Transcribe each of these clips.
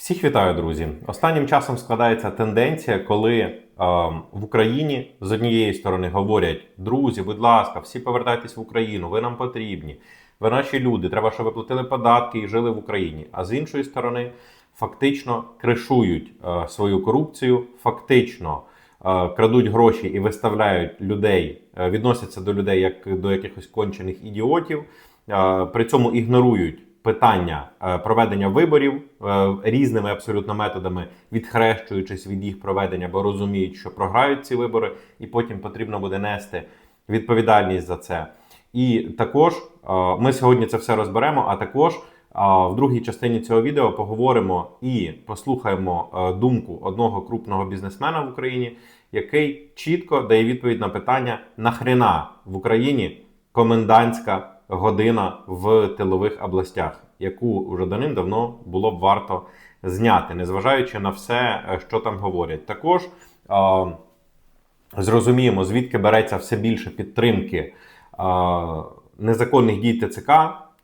Всіх вітаю, друзі. Останнім часом складається тенденція, коли е, в Україні з однієї сторони говорять: друзі, будь ласка, всі повертайтесь в Україну, ви нам потрібні, ви наші люди, треба, щоб ви платили податки і жили в Україні. А з іншої сторони, фактично кришують е, свою корупцію, фактично е, крадуть гроші і виставляють людей, е, відносяться до людей як до якихось кончених ідіотів, е, при цьому ігнорують питання е, проведення виборів е, різними абсолютно методами, відхрещуючись від їх проведення, бо розуміють, що програють ці вибори, і потім потрібно буде нести відповідальність за це. І також е, ми сьогодні це все розберемо. А також в другій частині цього відео поговоримо і послухаємо думку одного крупного бізнесмена в Україні, який чітко дає відповідь на питання: нахрена в Україні комендантська година в тилових областях, яку вже давним-давно було б варто зняти, незважаючи на все, е, що там говорять. Також е, зрозуміємо, звідки береться все більше підтримки е, незаконних дій ТЦК.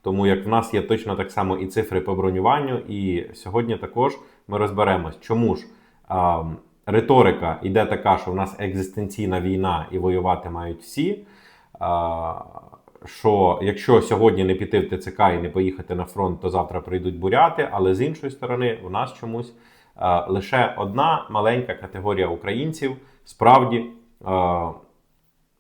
Тому як в нас є точно так само і цифри по бронюванню, і сьогодні також ми розберемось, чому ж а, риторика йде така, що в нас екзистенційна війна і воювати мають всі. А, що якщо сьогодні не піти в ТЦК і не поїхати на фронт, то завтра прийдуть буряти. Але з іншої сторони, у нас чомусь а, лише одна маленька категорія українців справді. А,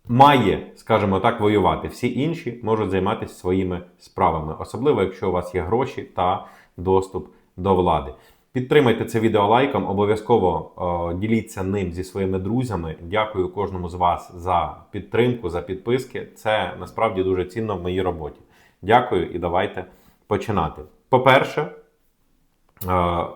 має, скажімо так, воювати. Всі інші можуть займатися своїми справами, особливо якщо у вас є гроші та доступ до влади. Підтримайте це відео лайком, обов'язково е, діліться ним зі своїми друзями. Дякую кожному з вас за підтримку, за підписки. Це насправді дуже цінно в моїй роботі. Дякую і давайте починати. По-перше, е,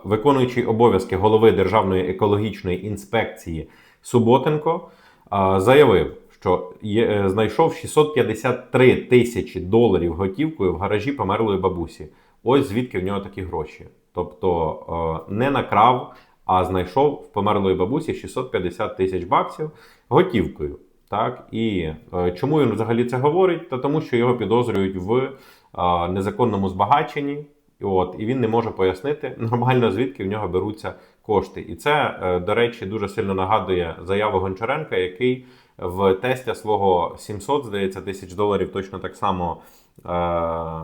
виконуючий обов'язки голови Державної екологічної інспекції Суботенко е, заявив, що є, знайшов 653 тисячі доларів готівкою в гаражі померлої бабусі. Ось звідки в нього такі гроші. Тобто е, не накрав, а знайшов в померлої бабусі 650 тисяч баксів готівкою. Так? І е, чому він взагалі це говорить? Та тому, що його підозрюють в е, незаконному збагаченні. От, і він не може пояснити нормально, звідки в нього беруться кошти. І це, до речі, дуже сильно нагадує заяву Гончаренка, який в тестя свого 700, здається, тисяч доларів точно так само е-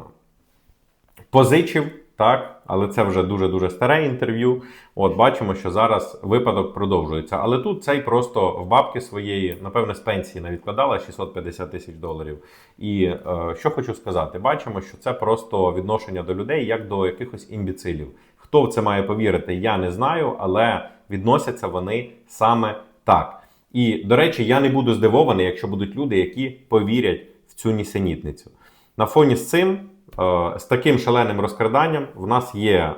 позичив. Так, але це вже дуже дуже старе інтерв'ю. От бачимо, що зараз випадок продовжується. Але тут цей просто в бабки своєї, напевне, з пенсії не відкладала 650 тисяч доларів. І е, що хочу сказати, бачимо, що це просто відношення до людей як до якихось імбіцилів. Хто в це має повірити, я не знаю, але відносяться вони саме так. І, до речі, я не буду здивований, якщо будуть люди, які повірять в цю нісенітницю. На фоні з цим. З таким шаленим розкраданням в нас є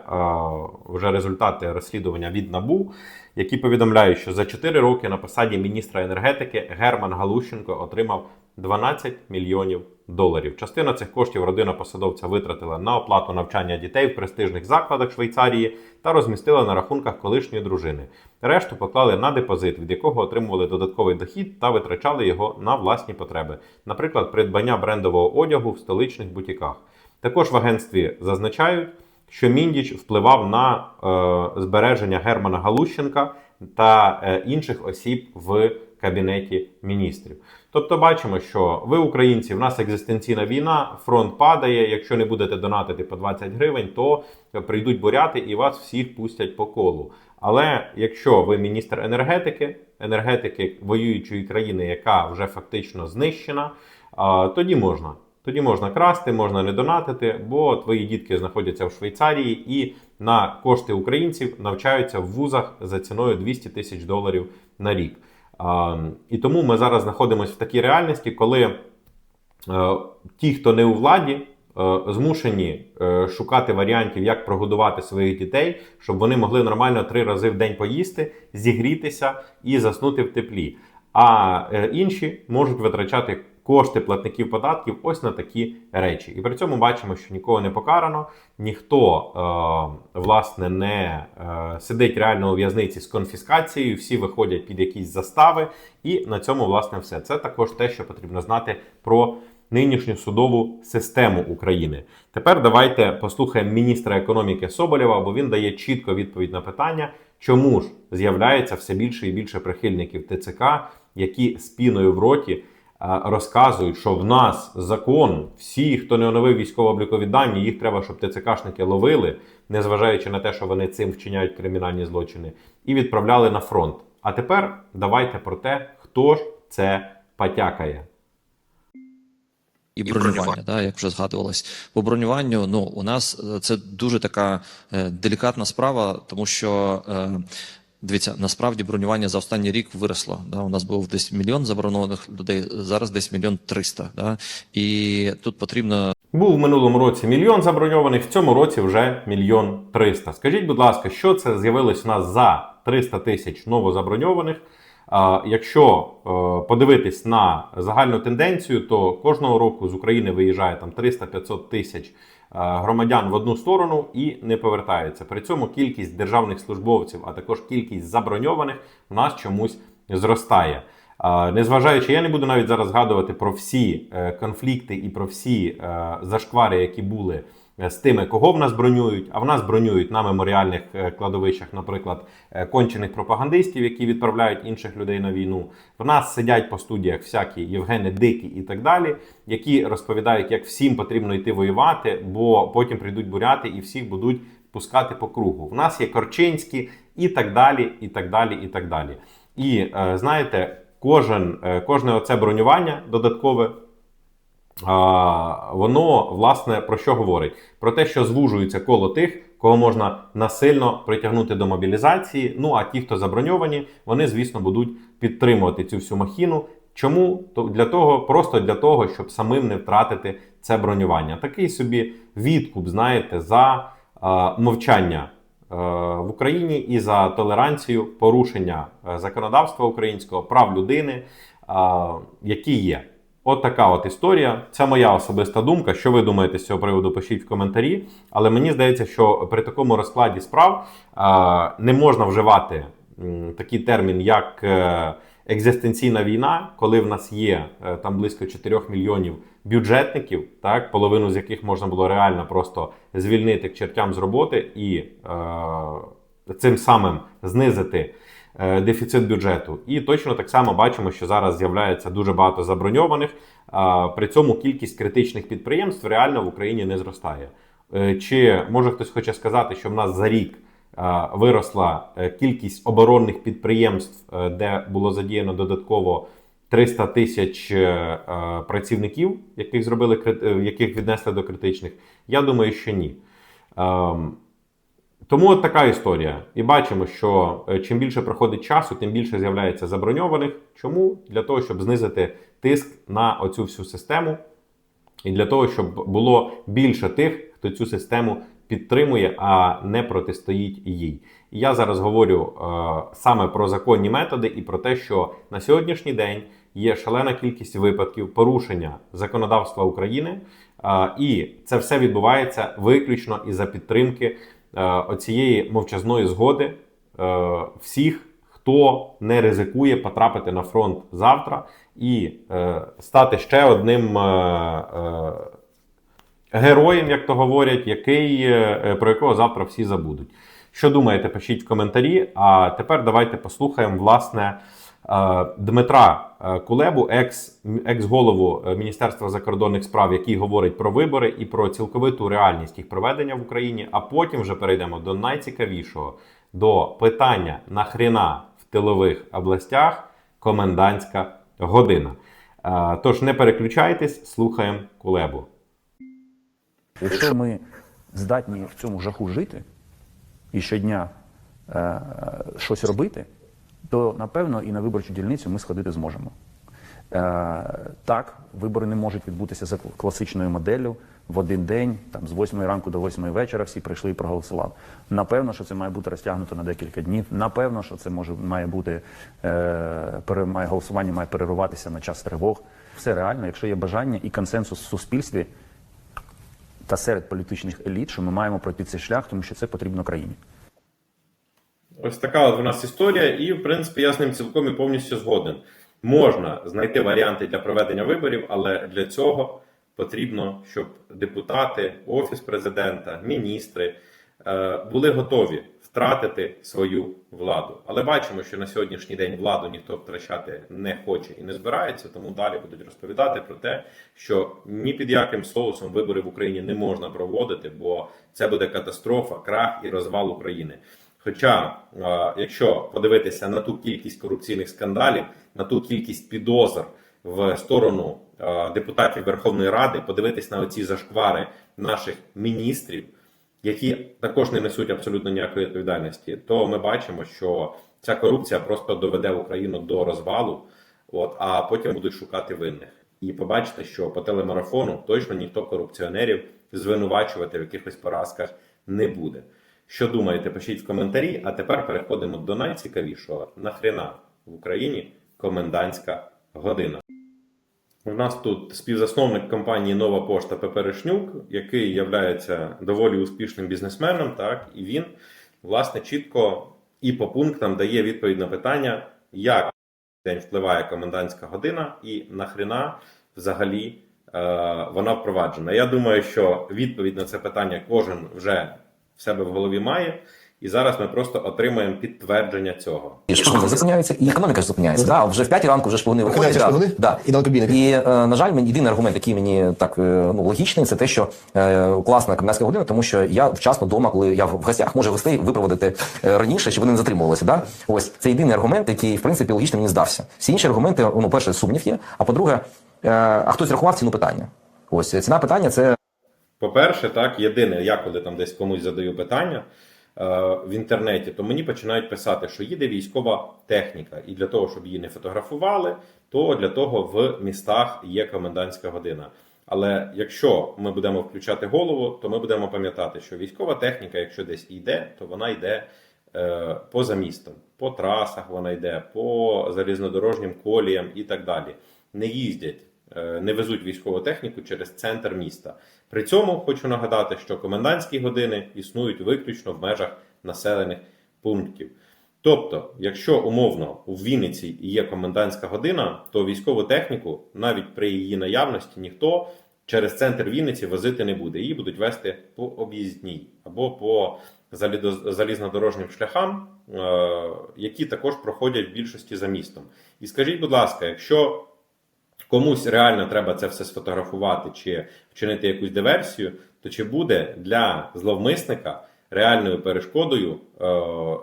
вже результати розслідування від НАБУ, які повідомляють, що за 4 роки на посаді міністра енергетики Герман Галущенко отримав 12 мільйонів доларів. Частина цих коштів родина посадовця витратила на оплату навчання дітей в престижних закладах Швейцарії та розмістила на рахунках колишньої дружини. Решту поклали на депозит, від якого отримували додатковий дохід та витрачали його на власні потреби, наприклад, придбання брендового одягу в столичних бутіках. Також в агентстві зазначають, що Міндіч впливав на е, збереження Германа Галущенка та е, інших осіб в кабінеті міністрів. Тобто, бачимо, що ви, українці, в нас екзистенційна війна, фронт падає. Якщо не будете донатити по 20 гривень, то прийдуть буряти і вас всіх пустять по колу. Але якщо ви міністр енергетики, енергетики воюючої країни, яка вже фактично знищена, тоді можна. Тоді можна красти, можна не донатити, бо твої дітки знаходяться в Швейцарії і на кошти українців навчаються в вузах за ціною 200 тисяч доларів на рік. І тому ми зараз знаходимося в такій реальності, коли е, ті, хто не у владі, е, змушені е, шукати варіантів, як прогодувати своїх дітей, щоб вони могли нормально три рази в день поїсти, зігрітися і заснути в теплі. А інші можуть витрачати кошти платників податків ось на такі речі. І при цьому бачимо, що нікого не покарано, ніхто е, власне не е, сидить реально у в'язниці з конфіскацією, всі виходять під якісь застави, і на цьому власне все. Це також те, що потрібно знати про нинішню судову систему України. Тепер давайте послухаємо міністра економіки Соболєва, бо він дає чітко відповідь на питання, чому ж з'являється все більше і більше прихильників ТЦК, які з піною в роті розказують, що в нас закон, всі, хто не оновив військово-облікові дані, їх треба, щоб ТЦКшники ловили, незважаючи на те, що вони цим вчиняють кримінальні злочини, і відправляли на фронт. А тепер давайте про те, хто ж це потякає. і бронювання, да, як вже згадувалось. По бронюванню, ну у нас е, це дуже така е, делікатна справа, тому що е, дивіться, насправді бронювання за останній рік виросло. Да, у нас був десь мільйон заборонених людей, зараз десь мільйон триста. Да, і тут потрібно Був в минулому році мільйон заброньованих, в цьому році вже мільйон триста. Скажіть, будь ласка, що це з'явилось у нас за 300 тисяч новозаброньованих? Якщо е, подивитись на загальну тенденцію, то кожного року з України виїжджає там 300-500 тисяч громадян в одну сторону і не повертаються. При цьому кількість державних службовців, а також кількість заброньованих в нас чомусь зростає. Незважаючи, я не буду навіть зараз згадувати про всі е, конфлікти і про всі е, зашквари, які були е, з тими, кого в нас бронюють. А в нас бронюють на меморіальних е, кладовищах, наприклад, е, кончених пропагандистів, які відправляють інших людей на війну. В нас сидять по студіях всякі Євгени Дикі і так далі, які розповідають, як всім потрібно йти воювати, бо потім прийдуть буряти і всіх будуть пускати по кругу. В нас є Корчинські і так далі, і так далі, і так далі. І е, знаєте, кожен, е, кожне оце бронювання додаткове. Воно власне про що говорить? Про те, що звужується коло тих, кого можна насильно притягнути до мобілізації. Ну а ті, хто заброньовані, вони, звісно, будуть підтримувати цю всю махіну. Чому? То для того, просто для того, щоб самим не втратити це бронювання. Такий собі відкуп, знаєте, за а, мовчання е, в Україні і за толеранцію порушення е, законодавства українського, прав людини, а, які є. От така от історія. Це моя особиста думка. Що ви думаєте з цього приводу? Пишіть в коментарі. Але мені здається, що при такому розкладі справ не можна вживати такий термін, як е, екзистенційна війна, коли в нас є е, там близько 4 мільйонів бюджетників, так половину з яких можна було реально просто звільнити к чертям з роботи і е, цим самим знизити дефіцит бюджету. І точно так само бачимо, що зараз з'являється дуже багато заброньованих. При цьому кількість критичних підприємств реально в Україні не зростає. Е, Чи може хтось хоче сказати, що в нас за рік е, виросла е, кількість оборонних підприємств, е, де було задіяно додатково 300 тисяч е, е, працівників, яких зробили е, яких віднесли до критичних? Я думаю, що ні. Тому от така історія. І бачимо, що е, чим більше проходить часу, тим більше з'являється заброньованих. Чому? Для того, щоб знизити тиск на оцю всю систему, і для того, щоб було більше тих, хто цю систему підтримує, а не протистоїть їй. І я зараз говорю е, саме про законні методи і про те, що на сьогоднішній день є шалена кількість випадків порушення законодавства України, е, і це все відбувається виключно із за підтримки оцієї мовчазної згоди е, всіх, хто не ризикує потрапити на фронт завтра і е, стати ще одним. Е, е, героєм, як то говорять, який, е, про якого завтра всі забудуть. Що думаєте, пишіть в коментарі. А тепер давайте послухаємо власне е, Дмитра е, Кулебу, екс, екс-голову е, Міністерства закордонних справ, який говорить про вибори і про цілковиту реальність їх проведення в Україні. А потім вже перейдемо до найцікавішого до питання нахрена в тилових областях комендантська година. Е, Тож не переключайтесь, слухаємо Кулебу. Якщо ми здатні в цьому жаху жити і щодня е, е, щось робити, то напевно і на виборчу дільницю ми сходити зможемо. Е, так, вибори не можуть відбутися за класичною моделлю в один день, там з 8 ранку до 8 вечора всі прийшли і проголосували. Напевно, що це має бути розтягнуто на декілька днів. Напевно, що це може має бути е, має голосування має перерватися на час тривог. Все реально, якщо є бажання і консенсус в суспільстві та серед політичних еліт, що ми маємо пройти цей шлях, тому що це потрібно країні. Ось така от в нас історія, і в принципі я з ним цілком і повністю згоден. Можна знайти варіанти для проведення виборів, але для цього потрібно, щоб депутати, офіс президента, міністри е, були готові втратити свою владу. Але бачимо, що на сьогоднішній день владу ніхто втрачати не хоче і не збирається, тому далі будуть розповідати про те, що ні під яким соусом вибори в Україні не можна проводити, бо це буде катастрофа, крах і розвал України. Хоча, якщо подивитися на ту кількість корупційних скандалів, на ту кількість підозр в сторону депутатів Верховної Ради, подивитись на оці зашквари наших міністрів, які також не несуть абсолютно ніякої відповідальності, то ми бачимо, що ця корупція просто доведе Україну до розвалу, от, а потім будуть шукати винних. І побачите, що по телемарафону точно ніхто корупціонерів звинувачувати в якихось поразках не буде. Що думаєте, пишіть в коментарі. А тепер переходимо до найцікавішого. Нахрена в Україні комендантська година. У нас тут співзасновник компанії Нова Пошта Пеперешнюк, який є доволі успішним бізнесменом, так, і він, власне, чітко і по пунктам дає відповідь на питання, як день впливає комендантська година і нахрена взагалі е, вона впроваджена. Я думаю, що відповідь на це питання кожен вже в себе в голові має. І зараз ми просто отримаємо підтвердження цього. І школи зупиняються, і економіка ж зупиняється. Да, вже в 5 ранку вже ж вони виходять. Вони? да. І. І, е, на жаль, мені єдиний аргумент, який мені так е, ну, логічний, це те, що е, класна комендантська година, тому що я вчасно вдома, коли я в гостях, можу гостей випроводити раніше, щоб вони не затримувалися. Да? Ось це єдиний аргумент, який, в принципі, логічно мені здався. Всі інші аргументи, ну, перше, сумнів є, а по-друге, е, а хтось рахував ціну питання. Ось ціна питання це По-перше, так, єдине, я коли там десь комусь задаю питання е, в інтернеті, то мені починають писати, що їде військова техніка, і для того, щоб її не фотографували, то для того в містах є комендантська година. Але якщо ми будемо включати голову, то ми будемо пам'ятати, що військова техніка, якщо десь йде, то вона йде е, поза містом, по трасах вона йде, по залізнодорожнім коліям і так далі. Не їздять е, не везуть військову техніку через центр міста. При цьому хочу нагадати, що комендантські години існують виключно в межах населених пунктів. Тобто, якщо умовно у Вінниці є комендантська година, то військову техніку навіть при її наявності ніхто через центр Вінниці возити не буде. Її будуть вести по об'їзній або по залізнодорожнім шляхам, е, які також проходять в більшості за містом. І скажіть, будь ласка, якщо комусь реально треба це все сфотографувати чи вчинити якусь диверсію, то чи буде для зловмисника реальною перешкодою е,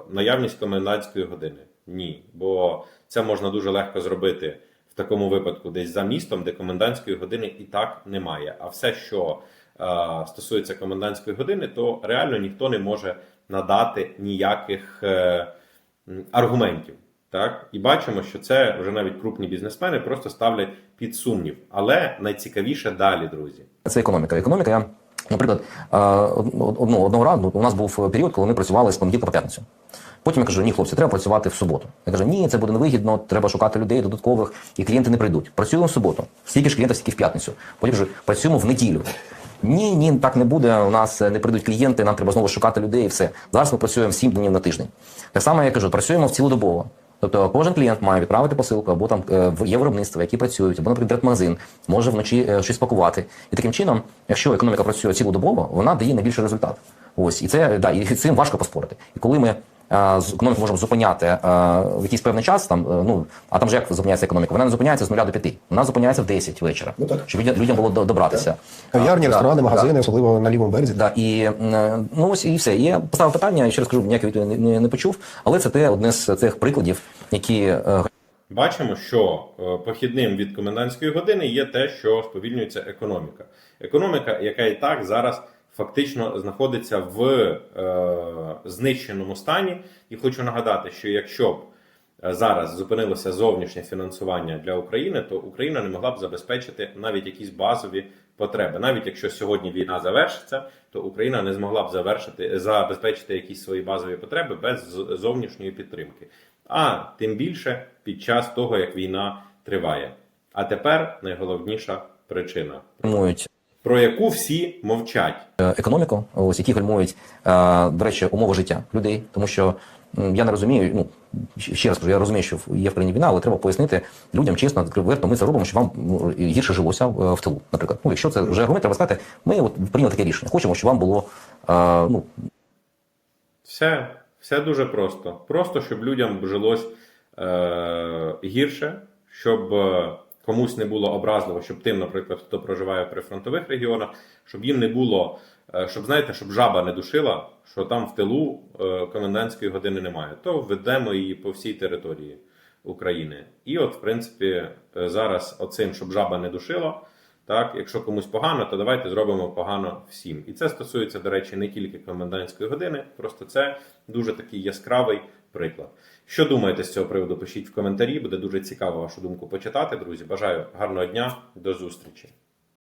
наявність комендантської години? Ні, бо це можна дуже легко зробити в такому випадку, десь за містом, де комендантської години і так немає. А все, що е, стосується комендантської години, то реально ніхто не може надати ніяких е, аргументів. Так, і бачимо, що це вже навіть крупні бізнесмени просто ставлять під сумнів. Але найцікавіше далі, друзі. Це економіка. Економіка, я, наприклад, е, одну, одного разу у нас був період, коли ми працювали з понеділка по п'ятницю. Потім я кажу, ні, хлопці, треба працювати в суботу. Я кажу, ні, це буде невигідно, треба шукати людей додаткових, і клієнти не прийдуть. Працюємо в суботу. Стільки ж клієнтів, стільки в п'ятницю. Потім вже працюємо в неділю. Ні, ні, так не буде. У нас не прийдуть клієнти, нам треба знову шукати людей і все. Зараз ми працюємо 7 днів на тиждень. Так само я кажу, працюємо в цілодобово. Тобто кожен клієнт має відправити посилку, або там е, є виробництва, які працюють, або, наприклад, магазин може вночі е, щось пакувати. І таким чином, якщо економіка працює цілодобово, вона дає найбільший результат. Ось і це да, і цим важко поспорити. І коли ми економіку можемо зупиняти е, в якийсь певний час, там е, ну а там же як зупиняється економіка? Вона не зупиняється з 0 до 5. Вона зупиняється в 10 вечора, Ну, так. щоб людям- людям було до- добратися. Кав'ярні, ресторани, да. магазини, особливо на лівому березі. Да, і е, ну ось і все. І я поставив питання, ще раз кажу, ніякої відповіді не, не, не почув, але це те одне з цих прикладів, які Бачимо, що похідним від комендантської години є те, що сповільнюється економіка. Економіка, яка і так зараз фактично знаходиться в е, знищеному стані. І хочу нагадати, що якщо б е, зараз зупинилося зовнішнє фінансування для України, то Україна не могла б забезпечити навіть якісь базові потреби. Навіть якщо сьогодні війна завершиться, то Україна не змогла б завершити забезпечити якісь свої базові потреби без зовнішньої підтримки. А тим більше під час того, як війна триває. А тепер найголовніша причина, про яку всі мовчать. е, економіку, ось які гальмують, е, до речі, умови життя людей, тому що я не розумію. Ну ще раз кажу, я розумію, що є в країні війна, але треба пояснити людям чесно, відверто, ми це робимо, щоб вам гірше жилося е, в тилу. Наприклад, ну якщо це вже аргумент, треба сказати, ми от прийняли таке рішення. Хочемо, щоб вам було ну Все, все дуже просто. Просто щоб людям жилось е, гірше, щоб комусь не було образливо, щоб тим, наприклад, хто проживає в прифронтових регіонах, щоб їм не було, е, щоб знаєте, щоб жаба не душила, що там в тилу е, комендантської години немає. То введемо її по всій території України. І от, в принципі, е, зараз оцим, щоб жаба не душила. Так, якщо комусь погано, то давайте зробимо погано всім. І це стосується, до речі, не тільки комендантської години, просто це дуже такий яскравий приклад. Що думаєте з цього приводу? Пишіть в коментарі, буде дуже цікаво вашу думку почитати, друзі. Бажаю гарного дня, до зустрічі.